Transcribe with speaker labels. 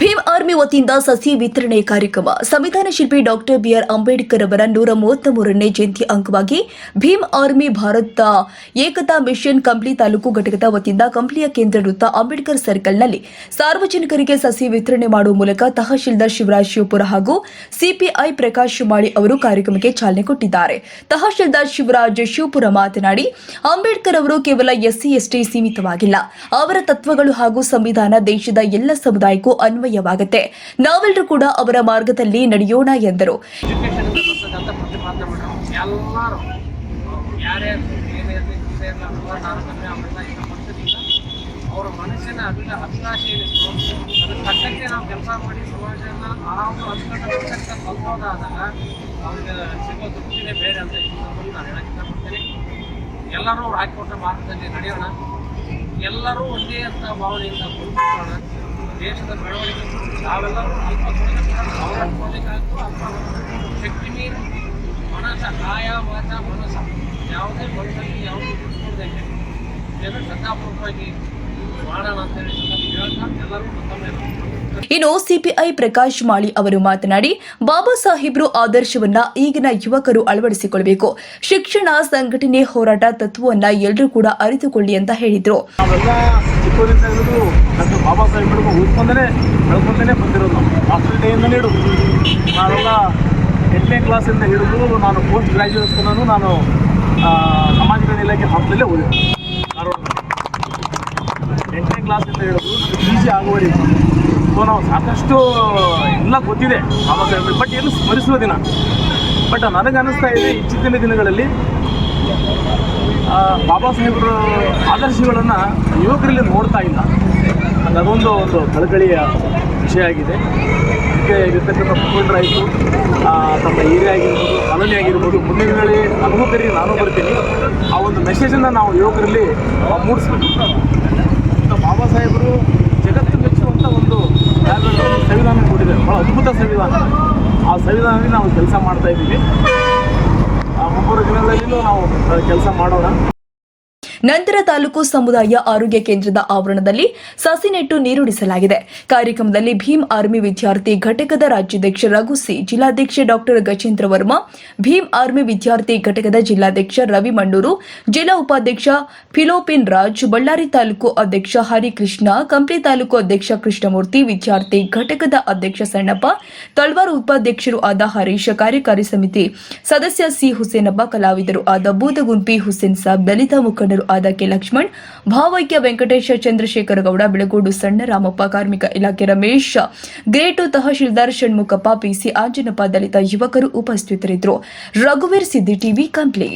Speaker 1: Bhim army ವತಿಯಿಂದ ಸಸಿ ವಿತರಣೆ ಕಾರ್ಯಕ್ರಮ. ಸಂವಿಧಾನ ಶಿಲ್ಪಿ ಡಾಕ್ಟರ್ ಬಿಆರ್ ಅಂಬೇಡ್ಕರ್ ಅವರ ನೂರ ಮೂವತ್ತ ಮೂರನೇ ಜಯಂತಿ ಅಂಗವಾಗಿ ಭೀಮ್ ಆರ್ಮಿ ಭಾರತ ಏಕತಾ ಮಿಷನ್ ಕಂಪ್ಲಿ ತಾಲೂಕು ಘಟಕದ ವತಿಯಿಂದ ಕಂಪ್ಲಿಯ ಕೇಂದ್ರ ವೃತ್ತ ಅಂಬೇಡ್ಕರ್ ಸರ್ಕಲ್ನಲ್ಲಿ ಸಾರ್ವಜನಿಕರಿಗೆ ಸಸಿ ವಿತರಣೆ ಮಾಡುವ ಮೂಲಕ ತಹಶೀಲ್ದಾರ್ ಶಿವರಾಜ್ ಶಿವಪುರ ಹಾಗೂ ಸಿಪಿಐ ಪ್ರಕಾಶ್ ಮಾಳಿ ಅವರು ಕಾರ್ಯಕ್ರಮಕ್ಕೆ ಚಾಲನೆ ಕೊಟ್ಟಿದ್ದಾರೆ. ತಹಶೀಲ್ದಾರ್ ಶಿವರಾಜ್ ಶಿವಪುರ ಮಾತನಾಡಿ, ಅಂಬೇಡ್ಕರ್ ಅವರು ಕೇವಲ ಎಸ್ಸಿ, ಎಸ್ಟಿ ಸೀಮಿತವಾಗಿಲ್ಲ. ಅವರ ತತ್ವಗಳು ಹಾಗೂ ಸಂವಿಧಾನ ದೇಶದ ಎಲ್ಲ ಸಮುದಾಯಕ್ಕೂ ಅನ್ವಯವಾಗುತ್ತೆ ನಾವೆಲ್ಲರೂ ಕೂಡ ಅವರ ಮಾರ್ಗದಲ್ಲಿ ನಡೆಯೋಣ ಎಂದರು.
Speaker 2: ಅವರ ಮನಸ್ಸಿನ ಅಭಿಲ, ಅಭಿಲಾಷೆ ಏನಿತ್ತು ಅದಕ್ಕೆ ತಕ್ಕಂತೆ ನಾವು ಕೆಲಸ ಮಾಡಿ ಸಮಾಜನ ಆ ಒಂದು ತಲುಪೋದಾದಾಗ ಅವ್ರಿಗೆ ಸಿಗೋ ತೃಪ್ತಿನೇ ಬೇರೆ ಅಂತ ನಾನು ಹೇಳಕ್ಕೆ ಇಷ್ಟಪಡ್ತೀನಿ. ಎಲ್ಲರೂ ಅವ್ರು ಹಾಕಿಕೊಟ್ಟ ಮಾರ್ಗದಲ್ಲಿ ನಡೆಯೋಣ. ಎಲ್ಲರೂ ಒಂದೇ ಅಂತ ಭಾವನೆಯಿಂದ ಕುಳಿತುಕೊಳ್ಳೋಣ. ದೇಶದ ಬೆಳವಣಿಗೆ ನಾವೆಲ್ಲ ಶಕ್ತಿ ಮೀರಿ ಮನಸ್ಸ ಆಯಾ ವಾಚ ಮನಸ್ಸ ಯಾವುದೇ ಮನಸ್ಸಲ್ಲಿ ಯಾವುದೇ ಬಿಟ್ಕೊಳ್ದಂಗೆ ಇದನ್ನು ಶ್ರದ್ಧಾಪೂರ್ವಕವಾಗಿ ಮಾಡೋಣ ಅಂತೇಳಿ ಹೇಳ್ತಾ ಎಲ್ಲರೂ ಮತ್ತೊಮ್ಮೆ
Speaker 1: ಇನ್ನು ಸಿಪಿಐ ಪ್ರಕಾಶ್ ಮಾಳಿ ಅವರು ಮಾತನಾಡಿ ಬಾಬಾ ಸಾಹೇಬ್ರು ಆದರ್ಶವನ್ನ ಈಗಿನ ಯುವಕರು ಅಳವಡಿಸಿಕೊಳ್ಳಬೇಕು ಶಿಕ್ಷಣ ಸಂಘಟನೆ ಹೋರಾಟ ತತ್ವವನ್ನ ಎಲ್ಲರೂ ಕೂಡ ಅರಿತುಕೊಳ್ಳಿ ಅಂತ ಹೇಳಿದ್ರು.
Speaker 3: ಬಾಬಾ ಬಂದಿರೋದು ಎಂಟನೇ ಕ್ಲಾಸಿಂದ ಹಿಡಿದು ನಾನು ಪೋಸ್ಟ್ ಗ್ರಾಜುಯೇಷನ್ ನಾನು ಆ, ಸಮಾಜ ಕಲ್ಯಾಣ ಇಲಾಖೆ ಹಾಸ್ಟೆಲ್ಲೇ ಓದಿದ್ದೆ ಧಾರವಾಡದಲ್ಲಿ ಎಂಟನೇ ಕ್ಲಾಸಿಂದ ಹಿಡಿದು ಪಿ ಜಿ ಆಗುವವರೆಗೂ ಸೊ ನಾವು ಸಾಕಷ್ಟು ಎಲ್ಲ ಗೊತ್ತಿದೆ ಬಾಬಾ ಸಾಹೇಬ್ ಬಟ್ ಏನು ಸ್ಮರಿಸುವ ದಿನ. ಬಟ್ ನನಗೆ ಅನ್ನಿಸ್ತಾ ಇದೆ ಇತ್ತೀಚಿನ ದಿನಗಳಲ್ಲಿ ಬಾಬಾ ಸಾಹೇಬ್ರು ಆದರ್ಶಗಳನ್ನು ಯುವಕರಲ್ಲಿ ನೋಡ್ತಾ ಇಲ್ಲ. ಅದೊಂದು ಒಂದು ಕಳಕಳಿಯ ವಿಷಯ ಆಗಿದೆ. ಇದಕ್ಕೆ ಇರ್ತಕ್ಕಂಥ ಮುಖಂಡರಾಯಿತು ತಮ್ಮ ಹಿರಿಯ ಆಗಿರ್ಬೋದು, ಕಾಲೋನಿ ಆಗಿರ್ಬೋದು, ಮುಂದಿನ ದಿನಗಳಲ್ಲಿ ಅನುಭವಕರಿಗೆ ಕರಿ ನಾನು ಬರ್ತೀನಿ. ಆ ಒಂದು ಮೆಸೇಜನ್ನು ನಾವು ಯುವಕರಲ್ಲಿ ಮೂಡಿಸ್ಬೇಕು. ಬಾಬಾ ಸಾಹೇಬರು ಜಗತ್ತು ಮೆಚ್ಚುವಂಥ ಒಂದು ಯಾವ್ದಾದ್ರು ಒಂದು ಸಂವಿಧಾನ ಕೊಟ್ಟಿದ್ದಾರೆ ಭಾಳ ಅದ್ಭುತ ಸಂವಿಧಾನ. ಆ ಸಂವಿಧಾನದಲ್ಲಿ ನಾವು ಕೆಲಸ ಮಾಡ್ತಾ ಇದ್ದೀವಿ. ಆ ಮುಂಬರುವ ದಿನಗಳಲ್ಲಿ ನಾವು ಕೆಲಸ ಮಾಡೋಣ.
Speaker 1: ನಂತರ ತಾಲೂಕು ಸಮುದಾಯ ಆರೋಗ್ಯ ಕೇಂದ್ರದ ಆವರಣದಲ್ಲಿ ಸಸಿ ನೆಟ್ಟು ನೀರುಡಿಸಲಾಗಿದೆ ಕಾರ್ಯಕ್ರಮದಲ್ಲಿ ಭೀಮ್ ಆರ್ಮಿ ವಿದ್ಯಾರ್ಥಿ ಘಟಕದ ರಾಜ್ಯಾಧ್ಯಕ್ಷ ರಘುಸಿ ಜಿಲ್ಲಾಧ್ಯಕ್ಷ ಡಾಕ್ಟರ್ ಗಜೇಂದ್ರ ವರ್ಮಾ, ಭೀಮ್ ಆರ್ಮಿ ವಿದ್ಯಾರ್ಥಿ ಘಟಕದ ಜಿಲ್ಲಾಧ್ಯಕ್ಷ ರವಿ ಮಂಡೂರು, ಜಿಲ್ಲಾ ಉಪಾಧ್ಯಕ್ಷ ಫಿಲೋಪಿನ್ ರಾಜ್, ಬಳ್ಳಾರಿ ತಾಲೂಕು ಅಧ್ಯಕ್ಷ ಹರಿಕೃಷ್ಣ, ಕಂಪ್ಲಿ ತಾಲೂಕು ಅಧ್ಯಕ್ಷ ಕೃಷ್ಣಮೂರ್ತಿ, ವಿದ್ಯಾರ್ಥಿ ಘಟಕದ ಅಧ್ಯಕ್ಷ ಸಣ್ಣಪ್ಪ, ತಳವಾರ ಉಪಾಧ್ಯಕ್ಷರು ಆದ ಹರೀಶ್, ಕಾರ್ಯಕಾರಿ ಸಮಿತಿ ಸದಸ್ಯ ಸಿ ಹುಸೇನಪ್ಪ, ಕಲಾವಿದರು ಆದ ಬೂದಗುಂಪಿ ಹುಸೇನ್ ಸಾಬ್, ದಲಿತ ಮುಖಂಡರು ಆದ ಕೆ ಲಕ್ಷ್ಮಣ್, ಭಾವೈಕ್ಯ ವೆಂಕಟೇಶ ಚಂದ್ರಶೇಖರ ಗೌಡ ಬೆಳಗೋಡು ಸಣ್ಣ ರಾಮಪ್ಪ ಕಾರ್ಮಿಕ ಇಲಾಖೆ ರಮೇಶ್, ಗ್ರೇಟು ತಹಶೀಲ್ದಾರ್ ಷಣ್ಮುಖಪ್ಪ, ಪಿಸಿ ಆಂಜನಪ್ಪ ದಲಿತ ಯುವಕರು ಉಪಸ್ಥಿತರಿದ್ದರು. ರಘುವೀರ್ ಸಿದ್ದಿ ಟಿವಿ ಕಂಪ್ಲಿ.